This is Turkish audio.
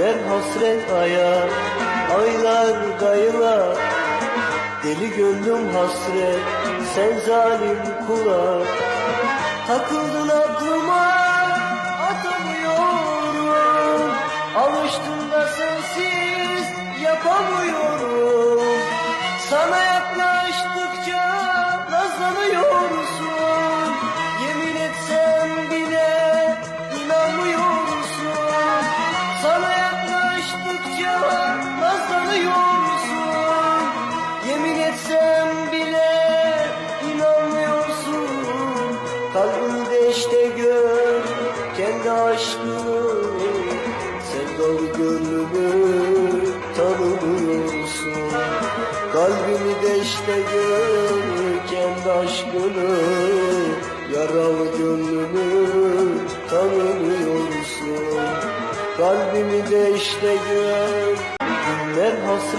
Günler hasret aya Aylar kayılar Deli gönlüm hasret Sen zalim kula. Takıldın aklıma Atamıyorum. Alıştım da sensiz Yapamıyorum. Sana yaklaştıkça nazlanıyorsun. Yemin etsem bile inanmıyorsun. Kalbimi de işte gör kendi aşkını Sevdalı gönlümü tanımıyorsun. Kalbimi de işte gör kendi aşkını. Yaralı gönlümü Kalbimi de işte gör. Günler hasret